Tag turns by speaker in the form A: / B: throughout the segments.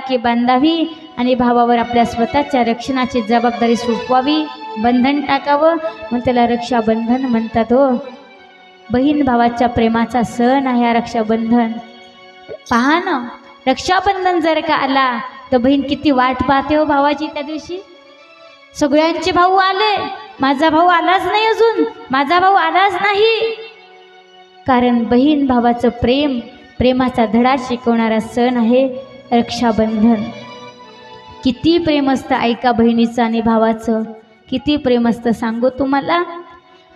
A: राखी बांधावी आणि भावावर आपल्या स्वतःच्या रक्षणाची जबाबदारी सोपवावी. बंधन टाकावं. मग त्याला रक्षाबंधन म्हणतात हो. बहीण भावाच्या प्रेमाचा सण आहे हा रक्षाबंधन. पहा ना रक्षाबंधन जर का आला तर बहीण किती वाट पाहते हो भावाची त्या दिवशी. सगळ्यांचे भाऊ आले. माझा भाऊ आलाच नाही अजून. माझा भाऊ आलाच नाही. कारण बहीण भावाचं प्रेम प्रेमाचा धडा शिकवणारा सण आहे. रक्षाबंधन. किती प्रेम असतं ऐका बहिणीचं आणि भावाचं किती प्रेम असतं सांगू तुम्हाला?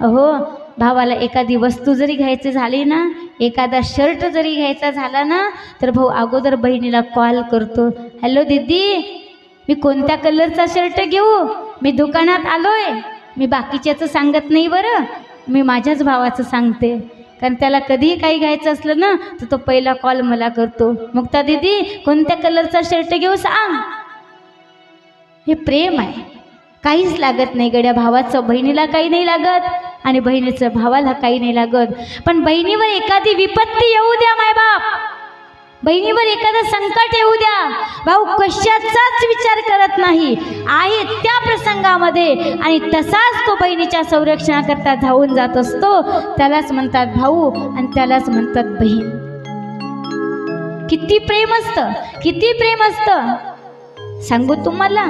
A: अहो भावाला एखादी वस्तू जरी घ्यायची झाली ना एखादा शर्ट जरी घ्यायचा झाला ना तर भाऊ अगोदर बहिणीला कॉल करतो हॅलो दीदी मी कोणत्या कलरचा शर्ट घेऊ? मी दुकानात आलोय. मी बाकीच्याचं सांगत नाही बरं. मी माझ्याच भावाचं सांगते. कारण त्याला कधीही काही घ्यायचं असलं ना तर तो पहिला कॉल मला करतो. मुक्ता दीदी कोणत्या कलरचा शर्ट घेऊ सांग? हे प्रेम आहे. काहीच लागत नाही गड्या भावाचं. बहिणीला काही नाही लागत आणि बहिणीचं भावाला काही नाही लागत. पण बहिणीवर एखादी विपत्ती येऊ द्या मायबाप. बहिणीवर एखादं संकट येऊ द्या. भाऊ कशाचाच विचार करत नाही. आहे त्या प्रसंगामध्ये आणि तसाच तो बहिणीच्या संरक्षणाकरता धावून जात असतो. त्यालाच म्हणतात भाऊ आणि त्यालाच म्हणतात बहीण. किती प्रेम असतं किती प्रेम असतं. सांगू तुम्हाला?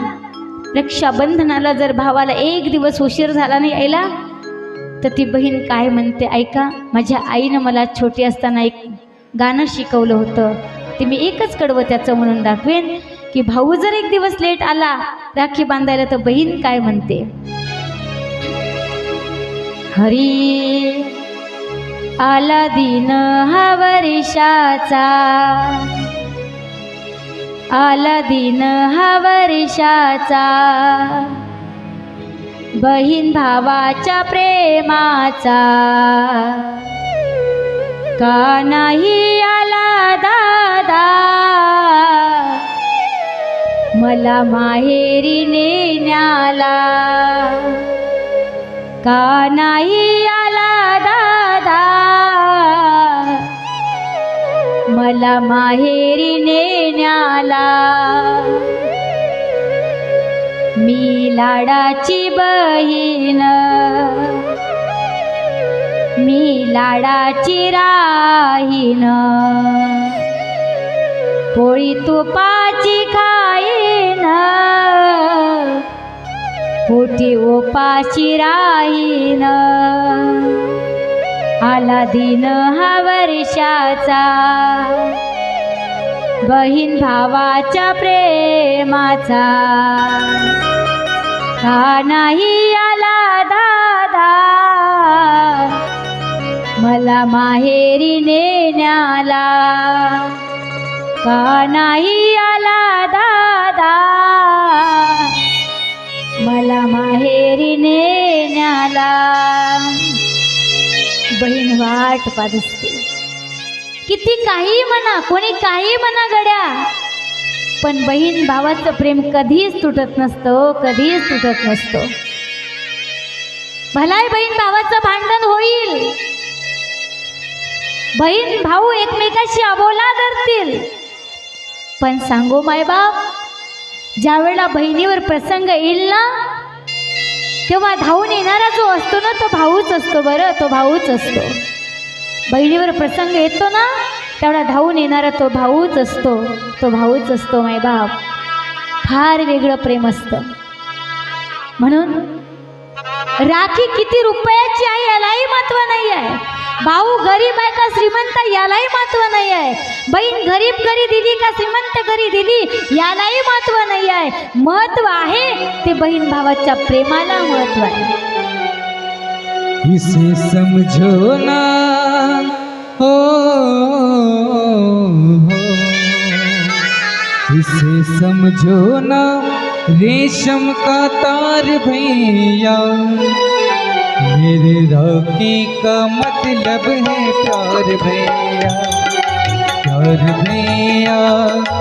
A: रक्षाबंधनाला जर भावाला एक दिवस उशीर झाला नाही यायला तर ती बहीण काय म्हणते? ऐका माझ्या आईनं मला छोटी असताना एक गाणं शिकवलं होतं. ते मी एकच कडवं त्याचं म्हणून दाखवेन की भाऊ जर एक दिवस लेट आला राखी बांधायला तर बहीण काय म्हणते? हरी आला दिन हा वर्षाचा. आला दिन हा वर्षाचा. बहीण भावाच्या प्रेमाचा. का नाही आला दादा? मला माहेरी नेण्याला का नाही आला दादा? मला माहेरी नेण्याला मी लाडाची बहीण. मी लाडाची राहीन. पोळी तुपाची खाईन. पोटी उपाशी राहीन. आला दिन हा वर्षाचा. बहीण भावाच्या प्रेमाचा. का नाही आला दा मला माहेरी नेण्याला. का नाही आला दादा? मला माहेरी नेण्याला. बहीण वाट पाहत. असते किती काही म्हणा कोणी काही म्हणा गड्या. पण बहीण भावाचं प्रेम कधीच तुटत नसतं हो, कधीच तुटत नसतं. भलाय बहीण भावाचं भांडण होईल. बहीण भाऊ एकमेकाशी अबोला धरतील. पण सांगू मायबाप ज्या वेळेला बहिणीवर प्रसंग येईल ना तेव्हा धावून येणारा जो असतो ना तो भाऊच असतो बरं तो भाऊच असतो. बहिणीवर प्रसंग येतो ना तेवढा धावून येणारा तो भाऊच असतो तो भाऊच असतो मायबाप फार वेगळं प्रेम असतं. म्हणून राखी किती रुपयाची आहे यालाही महत्त्व नाही आहे भाऊ गरीब आहे का श्रीमंत यालाही महत्त्व नाही आहे बहीण गरीब घरी दिली का श्रीमंत घरी दिली यालाही महत्त्व नाही आहे महत्त्व आहे ते बहीण भावाच्या प्रेमाला महत्त्व आहे.
B: इसे समझो ना हो इसे समझो ना रेशम का तार भैया। मेरे राखी का मतलब है प्यार भैया। प्यार भैया,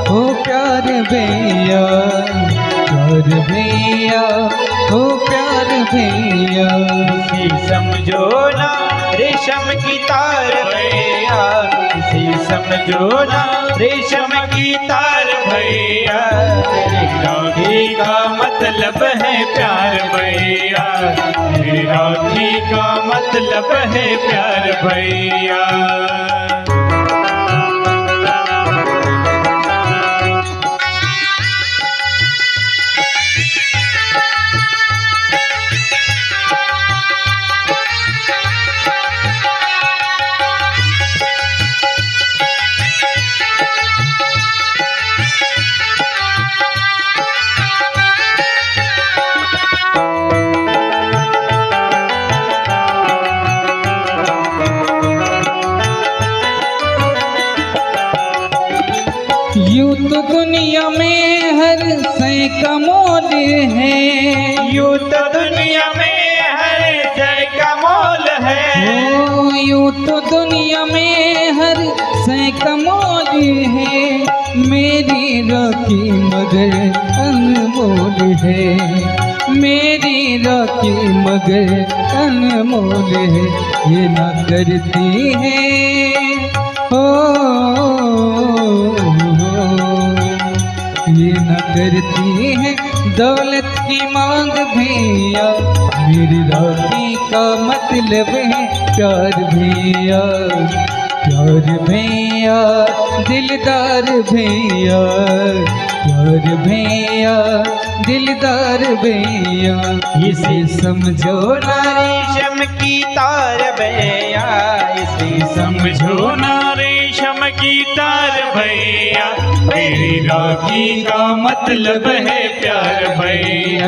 B: हो प्यार भैया। प्यार भैया, हो प्यार भैया।
C: इसी समझो ना रेशम की तार भैया। इसी समझो ना रेशम की तार भैया। राखी का मतलब है प्यार भैया। मेरी का मतलब है प्यार भैया?
B: यूँ तो दुनिया में हर से का मोल है।
C: यूँ तो दुनिया में हर जय का मोल है
B: ओ यूँ तो दुनिया में हर से का मोल है। मेरी राखी मगर अनमोल है। मेरी राखी मगर अनमोल है। ये ना करती है। करती है दौलत की मांग भैया मेरी राखी का मतलब है प्यार भैया प्यार भैया दिलदार भैया प्यार भैया दिलदार भैया इसे समझो ना
C: रेशम की तार भैया। इसे समझो ना रेशम की तार भैया। मेरी राखी का मतलब है प्यार भैया।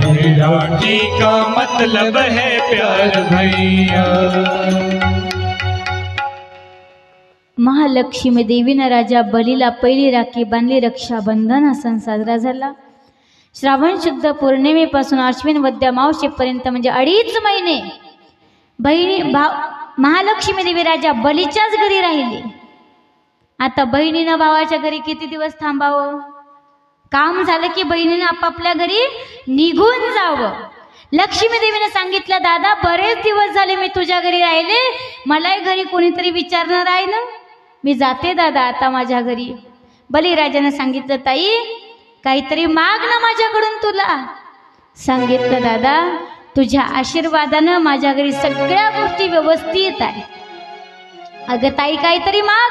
C: मेरी राखी का मतलब है प्यार भैया।
A: महालक्ष्मी देवीनं राजा बलीला पहिली राखी बांधली रक्षाबंधन हा सण साजरा झाला. श्रावण शुद्ध पौर्णिमेपासून अश्विन वद्या मावशीपर्यंत म्हणजे अडीच महिने बहिणी भाव महालक्ष्मी देवी राजा बलीच्याच घरी राहिली. आता बहिणीनं भावाच्या घरी किती दिवस थांबावं? काम झालं की बहिणीनं आपापल्या घरी निघून जावं. लक्ष्मी देवीने सांगितलं दादा बरेच दिवस झाले मी तुझ्या घरी राहिले. मलाही घरी कोणीतरी विचारणार आहे ना? मी जाते दादा आता माझ्या घरी. बलिराजाने सांगितलं ताई काहीतरी माग ना माझ्याकडून तुला. सांगितलं दादा तुझ्या आशीर्वादानं माझ्या घरी सगळ्या गोष्टी व्यवस्थित आहे. अगं ताई काहीतरी माग.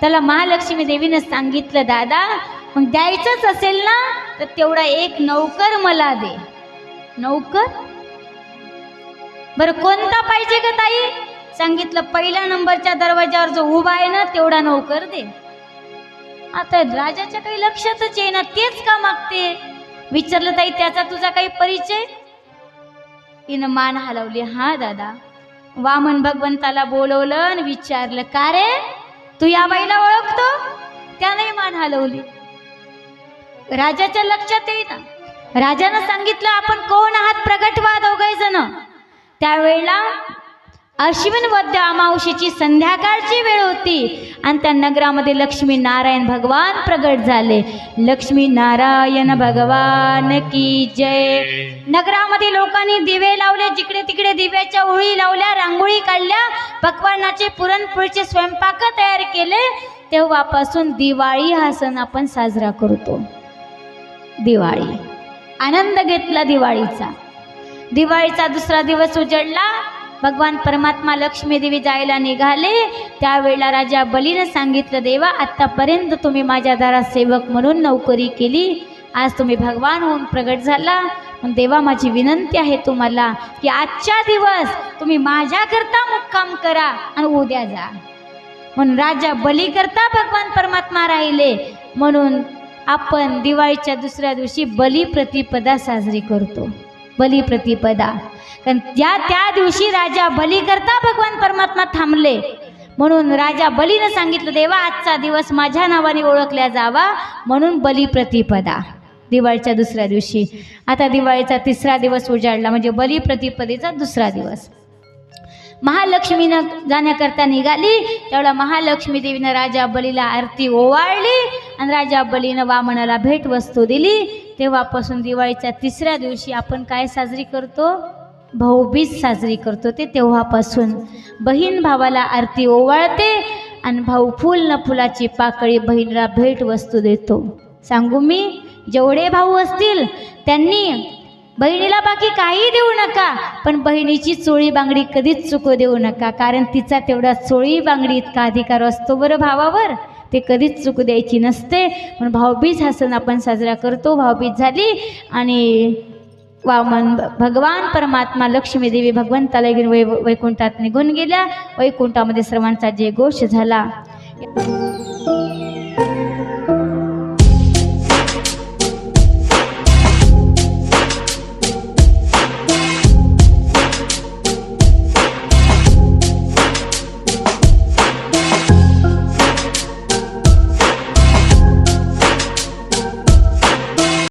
A: त्याला महालक्ष्मी देवीनं सांगितलं दादा मग द्यायचंच असेल ना तर तेवढा एक नौकर मला दे. नौकर? बरं कोणता पाहिजे का ताई? सांगितलं पहिल्या नंबरच्या दरवाज्यावर जो उभा आहे ना तेवढा नौकर दे. आता राजाच्या काही लक्षातच येईना तेच का मागते? विचारलं ताई त्याचा तुझा काही परिचय? तिनं मान हलवली हा दादा. वामन भगवंताला बोलवलं आणि विचारलं का रे? तू या बाईला ओळखतो? त्याने मान हलवली. राजाच्या लक्षात येईना. राजानं सांगितलं आपण कोण आहात प्रगट व्हा दोघे जण. त्यावेळेला अश्विन वद्य अमावशीची संध्याकाळची वेळ होती. आणि त्या नगरामध्ये लक्ष्मी नारायण भगवान प्रगट झाले. लक्ष्मी नारायण भगवान की जय. नगरामध्ये लोकांनी दिवे लावले. जिकडे तिकडे दिव्याच्या ओळी लावल्या रांगोळी काढल्या. पकवानाचे पुरणपोळीचे स्वयंपाक तयार केले. तेव्हापासून दिवाळी हा सण आपण साजरा करतो. दिवाळी. आनंद घेतला दिवाळीचा. दिवाळीचा दुसरा दिवस उजडला. भगवान परमात्मा लक्ष्मी देवी जायला निघाले. त्यावेळेला राजा बलीनं सांगितलं देवा आत्तापर्यंत तुम्ही माझ्या दारात सेवक म्हणून नोकरी केली. आज तुम्ही भगवान होऊन प्रगट झाला. पण देवा माझी विनंती आहे तुम्हाला की आजच्या दिवस तुम्ही माझ्याकरता मुक्काम करा आणि उद्या जा. म्हणून राजा बलीकरता भगवान परमात्मा राहिले. म्हणून आपण दिवाळीच्या दुसऱ्या दिवशी बली प्रतिपदा साजरी करतो. बली प्रतिपदा कारण ज्या त्या दिवशी राजा बली करता भगवान परमात्मा थांबले. म्हणून राजा बलीनं सांगितलं देवा आजचा दिवस माझ्या नावाने ओळखल्या जावा म्हणून बली प्रतिपदा दिवाळीच्या दुसऱ्या दिवशी. आता दिवाळीचा तिसरा दिवस उजाडला म्हणजे बली प्रतिपदेचा दुसरा दिवस. महालक्ष्मीनं जाण्याकरता निघाली तेवढा महालक्ष्मी देवीनं राजा बलीला आरती ओवाळली आणि राजा बलीनं वामनाला भेटवस्तू दिली. तेव्हापासून दिवाळीच्या तिसऱ्या दिवशी आपण काय साजरी करतो? भाऊबीज साजरी करतो ते तेव्हापासून. बहीण भावाला आरती ओवाळते आणि भाऊ फुल न फुलाची पाकळी बहिणीला भेट वस्तू देतो. सांगू मी जेवढे भाऊ असतील त्यांनी बहिणीला बाकी काही देऊ नका पण बहिणीची चोळी बांगडी कधीच चुकू देऊ नका कारण तिचा तेवढा चोळी बांगडी इतका अधिकार असतो बरं भावावर. ते कधीच चुकू द्यायची नसते. पण भाऊबीज हा सण आपण साजरा करतो. भाऊबीज झाली आणि वामन भगवान परमात्मा लक्ष्मीदेवी भगवंताला घेऊन वै वैकुंठात निघून गेल्या. वैकुंठामध्ये सर्वांचा जे घोष झाला.